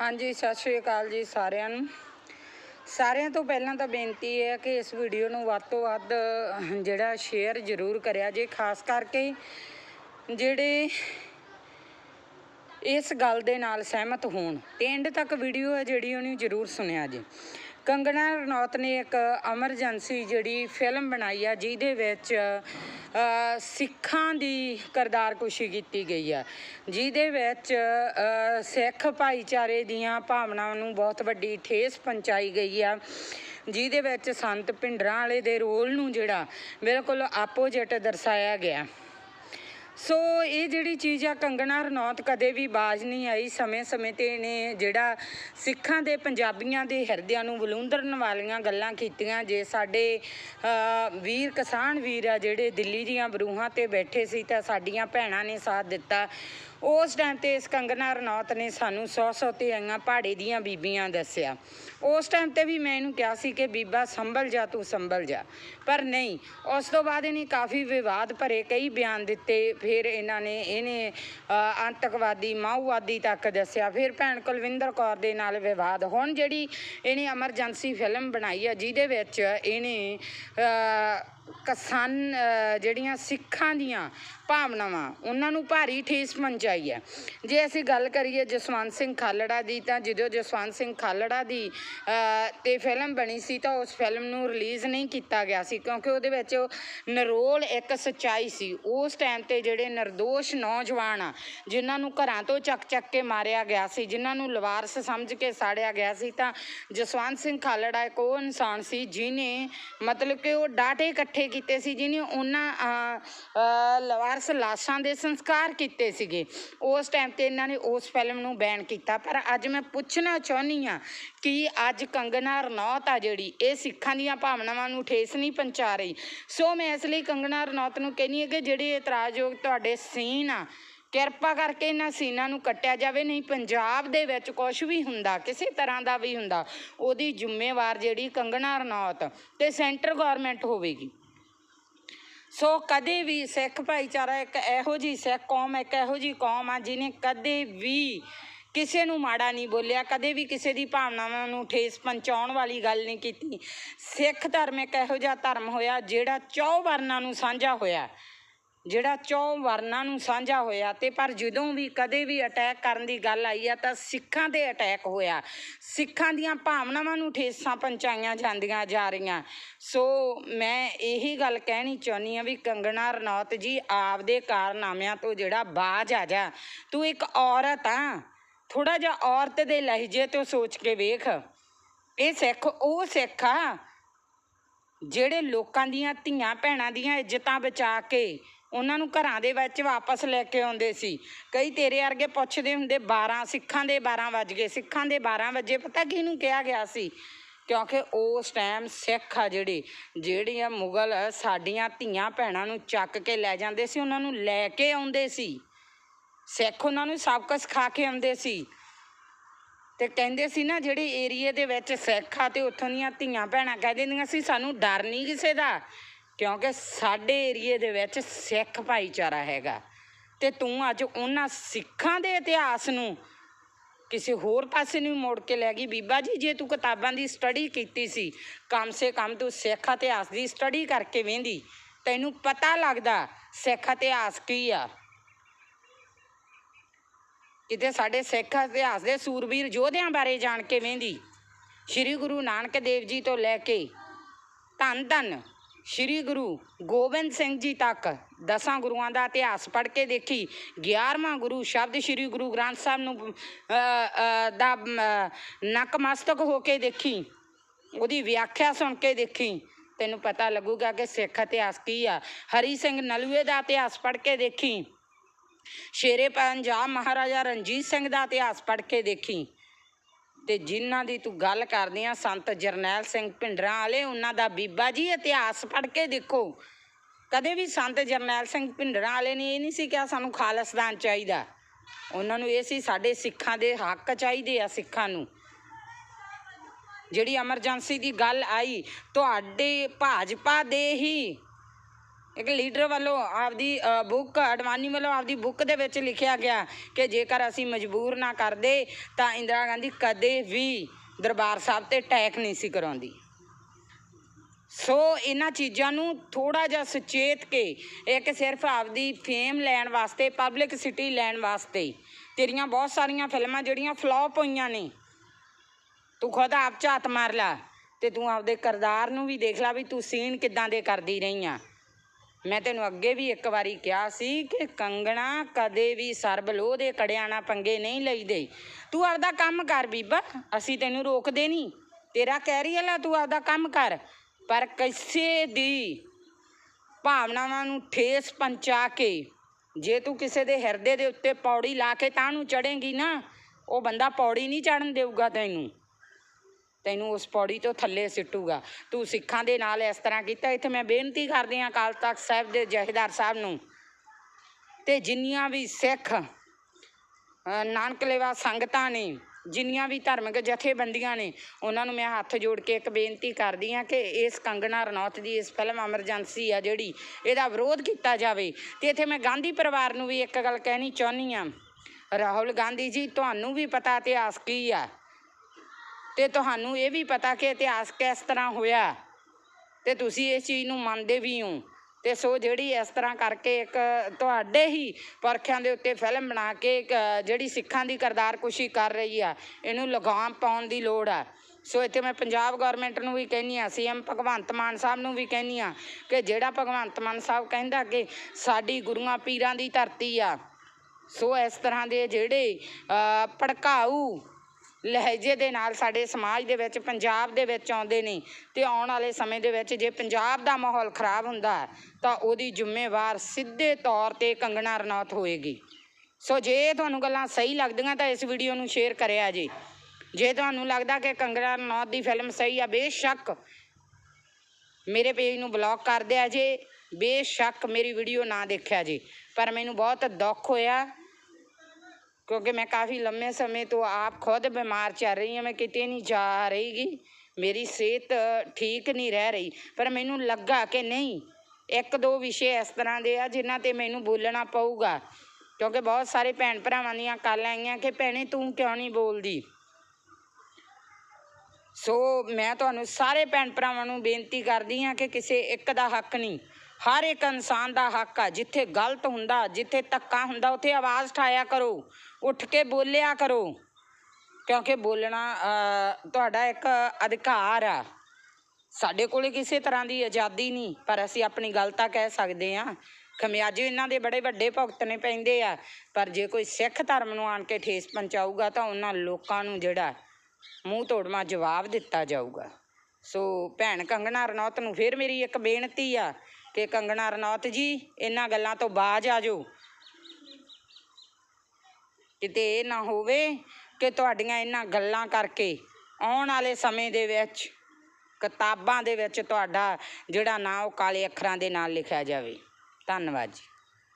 ਹਾਂਜੀ, ਸਤਿ ਸ਼੍ਰੀ ਅਕਾਲ ਜੀ ਸਾਰਿਆਂ ਨੂੰ। ਸਾਰਿਆਂ ਤੋਂ ਪਹਿਲਾਂ ਤਾਂ ਬੇਨਤੀ ਹੈ ਕਿ ਇਸ ਵੀਡੀਓ ਨੂੰ ਵੱਧ ਤੋਂ ਵੱਧ ਜਿਹੜਾ ਸ਼ੇਅਰ ਜ਼ਰੂਰ ਕਰਿਆ ਜੇ, ਖਾਸ ਕਰਕੇ ਜਿਹੜੇ ਇਸ ਗੱਲ ਦੇ ਨਾਲ ਸਹਿਮਤ ਹੋਣ। ਤੇ ਐਂਡ ਤੱਕ ਵੀਡੀਓ ਹੈ ਜਿਹੜੀ, ਉਹਨੂੰ ਜ਼ਰੂਰ ਸੁਣਿਆ ਜੇ। ਕੰਗਣਾ ਰਣੌਤ ਨੇ ਇੱਕ ਐਮਰਜੈਂਸੀ ਜਿਹੜੀ ਫਿਲਮ ਬਣਾਈ ਆ, ਜਿਹਦੇ ਵਿੱਚ ਸਿੱਖਾਂ ਦੀ ਕਰਦਾਰਕੁਸ਼ੀ ਕੀਤੀ ਗਈ ਆ। ਜਿਹਦੇ ਵਿੱਚ ਸਿੱਖ ਭਾਈਚਾਰੇ ਦੀਆਂ ਭਾਵਨਾਵਾਂ ਨੂੰ ਬਹੁਤ ਵੱਡੀ ਠੇਸ ਪਹੁੰਚਾਈ ਗਈ ਆ। ਜਿਹਦੇ ਵਿੱਚ ਸੰਤ ਭਿੰਡਰਾਂ ਵਾਲੇ ਦੇ ਰੋਲ ਨੂੰ ਜਿਹੜਾ ਬਿਲਕੁਲ ਆਪੋਜੀਟ ਦਰਸਾਇਆ ਗਿਆ। ਸੋ ਇਹ ਜਿਹੜੀ ਚੀਜ਼ ਆ, ਕੰਗਣਾ ਰਣੌਤ ਕਦੇ ਵੀ ਬਾਜ ਨਹੀਂ ਆਈ। ਸਮੇਂ-ਸਮੇਂ ਤੇ ਇਹਨੇ ਜਿਹੜਾ ਸਿੱਖਾਂ ਦੇ, ਪੰਜਾਬੀਆਂ ਦੇ ਹਿਰਦਿਆਂ ਨੂੰ ਵਲੂੰਦਰਨ ਵਾਲੀਆਂ ਗੱਲਾਂ ਕੀਤੀਆਂ। ਜੇ ਸਾਡੇ ਵੀਰ, ਕਿਸਾਨ ਵੀਰ ਆ ਜਿਹੜੇ ਦਿੱਲੀ ਦੀਆਂ ਬਰੂਹਾਂ ਤੇ ਬੈਠੇ ਸੀ ਤਾਂ ਸਾਡੀਆਂ ਭੈਣਾਂ ਨੇ ਸਾਥ ਦਿੱਤਾ। ਉਸ ਟਾਈਮ ਤੇ ਇਸ ਕੰਗਨਾ ਰਣੌਤ ਨੇ ਸਾਨੂੰ ਸੌ ਸੌ ਤੇ ਆਈਆਂ ਪਹਾੜੇ ਦੀਆਂ ਬੀਬੀਆਂ ਦੱਸਿਆ। ਉਸ ਟਾਈਮ ਤੇ ਵੀ ਮੈਂ ਇਹਨੂੰ ਕਿਹਾ ਸੀ ਕਿ ਬੀਬਾ ਸੰਭਲ ਜਾ ਤੂੰ ਸੰਭਲ ਜਾ। ਪਰ ਨਹੀਂ ਉਸ ਤੋਂ ਬਾਅਦ ਇਹਨੇ ਕਾਫੀ ਵਿਵਾਦ ਭਰੇ ਕਈ ਬਿਆਨ ਦਿੱਤੇ ਫਿਰ ਇਹਨਾਂ ਨੇ ਇਹਨੇ ਅ, ਅੰਤਕਵਾਦੀ ਮਾਓਵਾਦੀ ਤੱਕ ਦੱਸਿਆ। ਫਿਰ ਭੈਣ ਕੁਲਵਿੰਦਰ ਕੌਰ ਦੇ ਨਾਲ ਵਿਵਾਦ। ਹੁਣ ਜਿਹੜੀ ਇਹਨੇ ਐਮਰਜੈਂਸੀ ਫਿਲਮ ਬਣਾਈ ਆ ਜਿਹਦੇ ਵਿੱਚ ਇਹਨੇ ਕਿਸਾਨ ਜਿਹੜੀਆਂ ਸਿੱਖਾਂ ਦੀਆਂ ਭਾਵਨਾਵਾਂ ਉਹਨਾਂ ਨੂੰ ਭਾਰੀ ਠੇਸ ਪਹੁੰਚਾਈ ਹੈ। ਜੇ ਅਸੀਂ ਗੱਲ ਕਰੀਏ ਜਸਵੰਤ ਸਿੰਘ ਖਾਲੜਾ ਦੀ ਤਾਂ ਜਦੋਂ ਜਸਵੰਤ ਸਿੰਘ ਖਾਲੜਾ ਦੀ ਅ, ਤੇ ਫਿਲਮ ਬਣੀ ਸੀ ਤਾਂ ਉਸ ਫਿਲਮ ਨੂੰ ਰਿਲੀਜ਼ ਨਹੀਂ ਕੀਤਾ ਗਿਆ ਸੀ ਕਿਉਂਕਿ ਉਹਦੇ ਵਿੱਚ ਨਰੋਲ ਇੱਕ ਸੱਚਾਈ ਸੀ। ਉਸ ਟਾਈਮ ਤੇ ਜਿਹੜੇ નિર્ਦੋਸ਼ ਨੌਜਵਾਨ ਆ ਜਿਨ੍ਹਾਂ ਨੂੰ ਘਰਾਂ ਤੋਂ ਚੱਕ ਚੱਕ ਕੇ ਮਾਰਿਆ ਗਿਆ ਸੀ ਜਿਨ੍ਹਾਂ ਨੂੰ ਲਵਾਰਸ ਸਮਝ ਕੇ ਸਾੜਿਆ ਗਿਆ ਸੀ ਤਾਂ ਜਸਵੰਤ ਸਿੰਘ ਖਾਲੜਾ ਇੱਕ ਉਹ ਇਨਸਾਨ ਸੀ ਜਿਨੇ ਮਤਲਬ ਕਿ ਉਹ ਡਾਟੇ ਇਕੱਠੇ ਇਕੱਠੇ ਕੀਤੇ ਸੀ ਜਿਹਨੇ ਉਹਨਾਂ ਲਵਾਰਸ ਲਾਸ਼ਾਂ ਦੇ ਸੰਸਕਾਰ ਕੀਤੇ ਸੀਗੇ। ਉਸ ਟਾਈਮ ਤੇ ਇਹਨਾਂ ਨੇ ਉਸ ਫਿਲਮ ਨੂੰ ਬੈਨ ਕੀਤਾ। ਪਰ ਅੱਜ ਮੈਂ ਪੁੱਛਣਾ ਚਾਹੁੰਦੀ ਆ ਕਿ ਅੱਜ ਕੰਗਨਾ ਰਣੌਤ ਆ ਜਿਹੜੀ, ਇਹ ਸਿੱਖਾਂ ਦੀਆਂ ਭਾਵਨਾਵਾਂ ਨੂੰ ਠੇਸ ਨਹੀਂ ਪਹੁੰਚਾ ਰਹੀ। ਸੋ ਮੈਂ ਇਸ ਲਈ ਕੰਗਨਾ ਰਣੌਤ ਨੂੰ ਕਹਿੰਦੀ ਹਾਂ ਕਿ ਜਿਹੜੇ ਇਤਰਾਜ਼ਯੋਗ ਤੁਹਾਡੇ ਸੀਨ ਆ, ਕਿਰਪਾ ਕਰਕੇ ਇਹਨਾਂ ਸੀਨਾਂ ਨੂੰ ਕੱਟਿਆ ਜਾਵੇ। ਨਹੀਂ, ਪੰਜਾਬ ਦੇ ਵਿੱਚ ਕੁਝ ਵੀ ਹੁੰਦਾ, ਕਿਸੇ ਤਰ੍ਹਾਂ ਦਾ ਵੀ ਹੁੰਦਾ, ਉਹਦੀ ਜ਼ਿੰਮੇਵਾਰ ਜਿਹੜੀ ਕੰਗਣਾ ਰਣੌਤ ਤੇ ਸੈਂਟਰ ਗਵਰਨਮੈਂਟ ਹੋਵੇਗੀ। ਸੋ ਕਦੇ ਵੀ ਸਿੱਖ ਭਾਈਚਾਰਾ ਇੱਕ ਇਹੋ ਜੀ ਸਿੱਖ ਕੌਮ, ਇੱਕ ਇਹੋ ਜੀ ਕੌਮ ਆ ਜਿਹਨੇ ਕਦੇ ਵੀ ਕਿਸੇ ਨੂੰ ਮਾੜਾ ਨਹੀਂ ਬੋਲਿਆ, ਕਦੇ ਵੀ ਕਿਸੇ ਦੀ ਭਾਵਨਾਵਾਂ ਨੂੰ ਠੇਸ ਪਹੁੰਚਾਉਣ ਵਾਲੀ ਗੱਲ ਨਹੀਂ ਕੀਤੀ। ਸਿੱਖ ਧਰਮ ਇੱਕ ਇਹੋ ਜਿਹਾ ਧਰਮ ਹੋਇਆ ਜਿਹੜਾ ਚੌ ਵਰਨਾਂ ਨੂੰ ਸਾਂਝਾ ਹੋਇਆ। ਜਿਹੜਾ ਚੌਂ ਵਰਨਾਂ ਨੂੰ ਸਾਂਝਾ ਹੋਇਆ ਤੇ ਪਰ ਜਦੋਂ ਵੀ ਕਦੇ ਵੀ ਅਟੈਕ ਕਰਨ ਦੀ ਗੱਲ ਆਈ ਆ ਤਾਂ ਸਿੱਖਾਂ ਤੇ ਅਟੈਕ ਹੋਇਆ। ਸਿੱਖਾਂ ਦੀਆਂ ਭਾਵਨਾਵਾਂ ਨੂੰ ਠੇਸਾਂ ਪਹੁੰਚਾਈਆਂ ਜਾਂਦੀਆਂ ਜਾ ਰਹੀਆਂ। ਸੋ ਮੈਂ ਇਹੀ ਗੱਲ ਕਹਿਣੀ ਚਾਹੁੰਦੀ ਆ ਵੀ ਕੰਗਣਾ ਰਣੌਤ ਜੀ, ਆਪਦੇ ਕਾਰਨਾਮਿਆਂ ਤੋਂ ਜਿਹੜਾ ਬਾਜ ਆ ਜਾ, ਤੂੰ ਇੱਕ ਔਰਤ ਆ। ਥੋੜਾ ਜਿਹਾ ਔਰਤ ਦੇ ਲਹਿਜੇ ਤੋਂ ਸੋਚ ਕੇ ਵੇਖ। ਇਹ ਸਿੱਖ, ਉਹ ਸਿੱਖ ਆ ਜਿਹੜੇ ਲੋਕਾਂ ਦੀਆਂ ਧੀਆਂ ਭੈਣਾਂ ਦੀਆਂ ਇੱਜ਼ਤਾਂ ਬਚਾ ਕੇ ਉਹਨਾਂ ਨੂੰ ਘਰਾਂ ਦੇ ਵਿੱਚ ਵਾਪਸ ਲੈ ਕੇ ਆਉਂਦੇ ਸੀ। ਕਈ ਤੇਰੇ ਵਰਗੇ ਪੁੱਛਦੇ ਹੁੰਦੇ 12 ਸਿੱਖਾਂ ਦੇ 12 ਵੱਜ ਗਏ, ਸਿੱਖਾਂ ਦੇ 12 ਵਜੇ, ਪਤਾ ਕਿਹਨੂੰ ਕਿਹਾ ਗਿਆ ਸੀ? ਕਿਉਂਕਿ ਉਸ ਟਾਈਮ ਸਿੱਖ ਆ ਜਿਹੜੇ, ਜਿਹੜੀਆਂ ਮੁਗਲ ਸਾਡੀਆਂ ਧੀਆਂ ਭੈਣਾਂ ਨੂੰ ਚੱਕ ਕੇ ਲੈ ਜਾਂਦੇ ਸੀ, ਉਹਨਾਂ ਨੂੰ ਲੈ ਕੇ ਆਉਂਦੇ ਸੀ। ਸਿੱਖ ਉਹਨਾਂ ਨੂੰ ਸਬਕ ਸਿਖਾ ਕੇ ਆਉਂਦੇ ਸੀ। ਤੇ ਕਹਿੰਦੇ ਸੀ ਨਾ, ਜਿਹੜੇ ਏਰੀਏ ਦੇ ਵਿੱਚ ਸਿੱਖ ਆ ਤੇ ਉੱਥੋਂ ਦੀਆਂ ਧੀਆਂ ਭੈਣਾਂ ਕਹਿ ਦਿੰਦੀਆਂ ਸੀ, ਸਾਨੂੰ ਡਰ ਨਹੀਂ ਕਿਸੇ ਦਾ। ਕਿਉਂਕਿ ਸਾਡੇ ਏਰੀਏ ਦੇ ਵਿੱਚ ਸਿੱਖ ਭਾਈਚਾਰਾ ਹੈਗਾ। ਤੇ ਤੂੰ ਅੱਜ ਉਹਨਾਂ ਸਿੱਖਾਂ ਦੇ ਇਤਿਹਾਸ ਨੂੰ ਕਿਸੇ ਹੋਰ ਪਾਸੇ ਨੂੰ ਮੋੜ ਕੇ ਲੈ ਗਈ। ਬੀਬਾ ਜੀ, ਜੇ ਤੂੰ ਕਿਤਾਬਾਂ ਦੀ ਸਟੱਡੀ ਕੀਤੀ ਸੀ, ਕਮ ਸੇ ਕਮ ਤੂੰ ਸਿੱਖ ਇਤਿਹਾਸ ਦੀ ਸਟੱਡੀ ਕਰਕੇ ਵੇਂਦੀ ਤੈਨੂੰ ਪਤਾ ਲੱਗਦਾ ਸਿੱਖ ਇਤਿਹਾਸ ਕੀ ਆ। ਕਿਤੇ ਸਾਡੇ ਸਿੱਖ ਇਤਿਹਾਸ ਦੇ ਸੂਰਬੀਰ ਯੋਧਿਆਂ ਬਾਰੇ ਜਾਣ ਕੇ ਵੇਂਦੀ ਸ੍ਰੀ ਗੁਰੂ ਨਾਨਕ ਦੇਵ ਜੀ ਤੋਂ ਲੈ ਕੇ ਧੰਨ ਧੰਨ ਸ੍ਰੀ ਗੁਰੂ ਗੋਬਿੰਦ ਸਿੰਘ ਜੀ ਤੱਕ ਦਸਾਂ ਗੁਰੂਆਂ ਦਾ ਇਤਿਹਾਸ ਪੜ੍ਹ ਕੇ ਦੇਖੀ 11ਵਾਂ ਗੁਰੂ ਸ਼ਬਦ ਸ੍ਰੀ ਗੁਰੂ ਗ੍ਰੰਥ ਸਾਹਿਬ ਨੂੰ ਦਾ ਨਕਮਸਤਕ ਹੋ ਕੇ ਦੇਖੀ, ਉਹਦੀ ਵਿਆਖਿਆ ਸੁਣ ਕੇ ਦੇਖੀ, ਤੈਨੂੰ ਪਤਾ ਲੱਗੂਗਾ ਕਿ ਸਿੱਖ ਇਤਿਹਾਸ ਕੀ ਆ। ਹਰੀ ਸਿੰਘ ਨਲੂਏ ਦਾ ਇਤਿਹਾਸ ਪੜ੍ਹ ਕੇ ਦੇਖੀ, ਸ਼ੇਰੇ ਪੰਜਾਬ ਮਹਾਰਾਜਾ ਰਣਜੀਤ ਸਿੰਘ ਦਾ ਇਤਿਹਾਸ ਪੜ੍ਹ ਕੇ ਦੇਖੀ ਤੇ ਜਿਨ੍ਹਾਂ ਦੀ ਤੂੰ ਗੱਲ ਕਰਦੇ ਆ, ਸੰਤ ਜਰਨੈਲ ਸਿੰਘ ਭਿੰਡਰਾਂ ਵਾਲੇ, ਉਹਨਾਂ ਦਾ ਬੀਬਾ ਜੀ ਇਤਿਹਾਸ ਪੜ੍ਹ ਕੇ ਦੇਖੋ। ਕਦੇ ਵੀ ਸੰਤ ਜਰਨੈਲ ਸਿੰਘ ਭਿੰਡਰਾਂ ਵਾਲੇ ਨੇ ਇਹ ਨਹੀਂ ਸੀ ਕਿਹਾ ਸਾਨੂੰ ਖਾਲਸਤਾਨ ਚਾਹੀਦਾ। ਉਹਨਾਂ ਨੂੰ ਇਹ ਸੀ ਸਾਡੇ ਸਿੱਖਾਂ ਦੇ ਹੱਕ ਚਾਹੀਦੇ ਆ ਸਿੱਖਾਂ ਨੂੰ। ਜਿਹੜੀ ਐਮਰਜੈਂਸੀ ਦੀ ਗੱਲ ਆਈ, ਤੁਹਾਡੇ ਭਾਜਪਾ ਦੇ ਹੀ ਇੱਕ ਲੀਡਰ ਵੱਲੋਂ ਆਪਦੀ ਬੁੱਕ ਅਡਵਾਨੀ ਵੱਲੋਂ ਆਪਦੀ ਬੁੱਕ ਦੇ ਵਿੱਚ ਲਿਖਿਆ ਗਿਆ ਕਿ ਜੇਕਰ ਅਸੀਂ ਮਜਬੂਰ ਨਾ ਕਰਦੇ, ਤਾਂ ਇੰਦਰਾ ਗਾਂਧੀ ਕਦੇ ਵੀ ਦਰਬਾਰ ਸਾਹਿਬ ਤੇ ਅਟੈਕ ਨਹੀਂ ਸੀ ਕਰਾਉਂਦੀ। ਸੋ ਇਹਨਾਂ ਚੀਜ਼ਾਂ ਨੂੰ ਥੋੜਾ ਜਿਹਾ ਸੁਚੇਤ ਕੇ, ਇੱਕ ਸਿਰਫ ਆਪਦੀ ਫੇਮ ਲੈਣ ਵਾਸਤੇ ਪਬਲਿਕ ਸਿਟੀ ਲੈਣ ਵਾਸਤੇ, ਤੇਰੀਆਂ ਬਹੁਤ ਸਾਰੀਆਂ ਫਿਲਮਾਂ ਜਿਹੜੀਆਂ ਫਲॉप ਹੋਈਆਂ ਨੇ, ਤੂੰ ਖੁਦ ਆਪ ਝਾਤ ਮਾਰ ਲਾ ਤੇ ਤੂੰ ਆਪਦੇ ਕਰਦਾਰ ਨੂੰ ਵੀ ਦੇਖ ਲਾ ਵੀ ਤੂੰ ਸੀਨ ਕਿੱਦਾਂ ਦੇ ਕਰਦੀ ਰਹੀ ਆ ਮੈਂ ਤੈਨੂੰ ਅੱਗੇ ਵੀ ਇੱਕ ਵਾਰੀ ਕਿਹਾ ਸੀ ਕਿ ਕੰਗਣਾ ਕਦੇ ਵੀ ਸਰਬ ਲੋਹ ਦੇ ਕੜਿਆਣਾ ਪੰਗੇ ਨਹੀਂ ਲਈਦੇ। ਤੂੰ ਆਪਦਾ ਕੰਮ ਕਰ ਬੀਬਾ, ਅਸੀਂ ਤੈਨੂੰ ਰੋਕਦੇ ਨਹੀਂ। ਤੇਰਾ ਕੈਰੀਅਰ ਆ ਤੂੰ ਆਪਦਾ ਕੰਮ ਕਰ। ਪਰ ਕਿਸੇ ਦੀ ਭਾਵਨਾਵਾਂ ਨੂੰ ਠੇਸ ਪਹੁੰਚਾ ਕੇ, ਜੇ ਤੂੰ ਕਿਸੇ ਦੇ ਹਿਰਦੇ ਦੇ ਉੱਤੇ ਪੌੜੀ ਲਾ ਕੇ ਤਾਂ ਨੂੰ ਚੜੇਂਗੀ ਨਾ, ਉਹ ਬੰਦਾ ਪੌੜੀ ਨਹੀਂ ਚੜਨ ਦੇਊਗਾ ਤੈਨੂੰ। ਤੈਨੂੰ ਉਸ ਪੌੜੀ ਤੋਂ ਥੱਲੇ ਸਿੱਟੂਗਾ। ਤੂੰ ਸਿੱਖਾਂ ਦੇ ਨਾਲ ਇਸ ਤਰ੍ਹਾਂ ਕੀਤਾ। ਇੱਥੇ ਮੈਂ ਬੇਨਤੀ ਕਰਦੀ ਹਾਂ ਅਕਾਲ ਤਖਤ ਸਾਹਿਬ ਦੇ ਜਹੇਦਾਰ ਸਾਹਿਬ ਨੂੰ ਤੇ ਜਿੰਨੀਆਂ ਵੀ ਸਿੱਖ ਅ, ਨਾਨਕ ਲੇਵਾ ਸੰਗਤਾਂ ਨੇ ਜਿੰਨੀਆਂ ਵੀ ਧਾਰਮਿਕ ਜਥੇਬੰਦੀਆਂ ਨੇ ਉਹਨਾਂ ਨੂੰ ਮੈਂ ਹੱਥ ਜੋੜ ਕੇ ਇੱਕ ਬੇਨਤੀ ਕਰਦੀ ਹਾਂ ਕਿ ਇਸ ਕੰਗਣਾ ਰਣੌਤ ਦੀ ਇਸ ਫਿਲਮ ਐਮਰਜੈਂਸੀ ਆ ਜਿਹੜੀ ਇਹਦਾ ਵਿਰੋਧ ਕੀਤਾ ਜਾਵੇ। ਤੇ ਇੱਥੇ ਮੈਂ ਗਾਂਧੀ ਪਰਿਵਾਰ ਨੂੰ ਵੀ ਇੱਕ ਗੱਲ ਕਹਿਣੀ ਚਾਹੁੰਦੀ ਆ ਰਾਹੁਲ ਗਾਂਧੀ ਜੀ ਤੁਹਾਨੂੰ ਵੀ ਪਤਾ ਇਤਿਹਾਸ ਕੀ ਆ। ਤੇ ਤੁਹਾਨੂੰ ਇਹ ਵੀ ਪਤਾ ਕਿ ਇਤਿਹਾਸ ਕਿਸ ਤਰ੍ਹਾਂ ਹੋਇਆ। ਤੇ ਤੁਸੀਂ ਇਸ ਚੀਜ਼ ਨੂੰ ਮੰਨਦੇ ਵੀ ਹੋ। ਤੇ ਸੋ ਜਿਹੜੀ ਇਸ ਤਰ੍ਹਾਂ ਕਰਕੇ ਇੱਕ ਤੁਹਾਡੇ ਹੀ ਪਰਖਿਆਂ ਦੇ ਉੱਤੇ ਫਿਲਮ ਬਣਾ ਕੇ ਜਿਹੜੀ ਸਿੱਖਾਂ ਦੀ ਕਰਦਾਰਕੁਸ਼ੀ ਕਰ ਰਹੀ ਆ, ਇਹਨੂੰ ਲਗਾਮ ਪਾਉਣ ਦੀ ਲੋੜ ਆ। ਸੋ ਇੱਥੇ ਮੈਂ ਪੰਜਾਬ ਗਵਰਨਮੈਂਟ ਨੂੰ ਵੀ ਕਹਿੰਦੀ ਆ, ਸੀਐਮ ਭਗਵੰਤ ਮਾਨ ਸਾਹਿਬ ਨੂੰ ਵੀ ਕਹਿੰਦੀ ਆ ਕਿ ਜਿਹੜਾ ਭਗਵੰਤ ਮਾਨ ਸਾਹਿਬ ਕਹਿੰਦਾ ਕਿ ਸਾਡੀ ਗੁਰੂਆਂ ਪੀਰਾਂ ਦੀ ਧਰਤੀ ਆ, ਸੋ ਇਸ ਤਰ੍ਹਾਂ ਦੇ ਜਿਹੜੇ ਭੜਕਾਊ ਲਹਿਜੇ ਦੇ ਨਾਲ ਸਾਡੇ ਸਮਾਜ ਦੇ ਵਿੱਚ, ਪੰਜਾਬ ਦੇ ਵਿੱਚ ਆਉਂਦੇ ਨੇ ਅਤੇ ਆਉਣ ਵਾਲੇ ਸਮੇਂ ਦੇ ਵਿੱਚ ਜੇ ਪੰਜਾਬ ਦਾ ਮਾਹੌਲ ਖਰਾਬ ਹੁੰਦਾ ਤਾਂ ਉਹਦੀ ਜ਼ਿੰਮੇਵਾਰ ਸਿੱਧੇ ਤੌਰ ਤੇ ਕੰਗਣਾ ਰਣੌਤ ਹੋਏਗੀ। ਸੋ ਜੇ ਤੁਹਾਨੂੰ ਗੱਲਾਂ ਸਹੀ ਲੱਗਦੀਆਂ ਤਾਂ ਇਸ ਵੀਡੀਓ ਨੂੰ ਸ਼ੇਅਰ ਕਰਿਆ ਜੀ। ਜੇ ਤੁਹਾਨੂੰ ਲੱਗਦਾ ਕਿ ਕੰਗਣਾ ਰਣੌਤ ਦੀ ਫਿਲਮ ਸਹੀ ਆ, ਬੇਸ਼ੱਕ ਮੇਰੇ ਪੇਜ ਨੂੰ ਬਲੌਕ ਕਰ ਦਿਆ ਜੇ, ਬੇਸ਼ੱਕ ਮੇਰੀ ਵੀਡੀਓ ਨਾ ਦੇਖਿਆ ਜੇ। ਪਰ ਮੈਨੂੰ ਬਹੁਤ ਦੁੱਖ ਹੋਇਆ ਕਿਉਂਕਿ ਮੈਂ ਕਾਫੀ ਲੰਮੇ ਸਮੇਂ ਤੋਂ ਆਪ ਖੁਦ ਬਿਮਾਰ ਚੱਲ ਰਹੀ ਹਾਂ ਮੈਂ ਕਿਤੇ ਨਹੀਂ ਜਾ ਰਹੀਗੀ ਮੇਰੀ ਸਿਹਤ ਠੀਕ ਨਹੀਂ ਰਹਿ ਰਹੀ ਪਰ ਮੈਨੂੰ ਲੱਗਾ ਕਿ ਨਹੀਂ ਇੱਕ ਦੋ ਵਿਸ਼ੇ ਇਸ ਤਰ੍ਹਾਂ ਦੇ ਆ ਜਿਨ੍ਹਾਂ ਤੇ ਮੈਨੂੰ ਬੋਲਣਾ ਪਊਗਾ ਕਿਉਂਕਿ ਬਹੁਤ ਸਾਰੇ ਭੈਣ ਭਰਾਵਾਂ ਦੀਆਂ ਕਾਲਾਂ ਆਈਆਂ ਕਿ ਭੈਣੇ ਤੂੰ ਕਿਉਂ ਨਹੀਂ ਬੋਲਦੀ ਸੋ ਮੈਂ ਤੁਹਾਨੂੰ ਸਾਰੇ ਭੈਣ ਭਰਾਵਾਂ ਨੂੰ ਬੇਨਤੀ ਕਰਦੀ ਹਾਂ ਕਿ ਕਿਸੇ ਇੱਕ ਦਾ ਹੱਕ ਨਹੀਂ ਹਰ ਇੱਕ ਇਨਸਾਨ ਦਾ ਹੱਕ ਆ, ਜਿੱਥੇ ਗਲਤ ਹੁੰਦਾ, ਜਿੱਥੇ ਧੱਕਾ ਹੁੰਦਾ, ਉੱਥੇ ਆਵਾਜ਼ ਉਠਾਇਆ ਕਰੋ, ਉੱਠ ਕੇ ਬੋਲਿਆ ਕਰੋ। ਕਿਉਂਕਿ ਬੋਲਣਾ ਤੁਹਾਡਾ ਇੱਕ ਅਧਿਕਾਰ ਆ। ਸਾਡੇ ਕੋਲੇ ਕਿਸੇ ਤਰ੍ਹਾਂ ਦੀ ਆਜ਼ਾਦੀ ਨਹੀਂ, ਪਰ ਅਸੀਂ ਆਪਣੀ ਗੱਲ ਤਾਂ ਕਹਿ ਸਕਦੇ ਹਾਂ। ਖਮਿਆਜੇ ਇਹਨਾਂ ਦੇ ਬੜੇ ਵੱਡੇ ਭੁਗਤਣੇ ਪੈਂਦੇ ਆ, ਪਰ ਜੇ ਕੋਈ ਸਿੱਖ ਧਰਮ ਨੂੰ ਆਣ ਕੇ ਠੇਸ ਪਹੁੰਚਾਊਗਾ, ਤਾਂ ਉਹਨਾਂ ਲੋਕਾਂ ਨੂੰ ਜਿਹੜਾ ਮੂੰਹ ਤੋੜਮਾ ਜਵਾਬ ਦਿੱਤਾ ਜਾਊਗਾ। ਸੋ ਭੈਣ ਕੰਗਣਾ ਰਣੌਤ ਨੂੰ ਫਿਰ ਮੇਰੀ ਇੱਕ ਬੇਨਤੀ ਆ ਕਿ ਕੰਗਣਾ ਰਣੌਤ ਜੀ, ਇਹਨਾਂ ਗੱਲਾਂ ਤੋਂ ਬਾਜ ਆ ਜਾਓ। ਕਿਤੇ ਇਹ ਨਾ ਹੋਵੇ ਕਿ ਤੁਹਾਡੀਆਂ ਇਹਨਾਂ ਗੱਲਾਂ ਕਰਕੇ ਆਉਣ ਵਾਲੇ ਸਮੇਂ ਦੇ ਵਿੱਚ, ਕਿਤਾਬਾਂ ਦੇ ਵਿੱਚ ਤੁਹਾਡਾ ਜਿਹੜਾ ਨਾਂ ਉਹ ਕਾਲੇ ਅੱਖਰਾਂ ਦੇ ਨਾਲ ਲਿਖਿਆ ਜਾਵੇ। ਧੰਨਵਾਦ ਜੀ।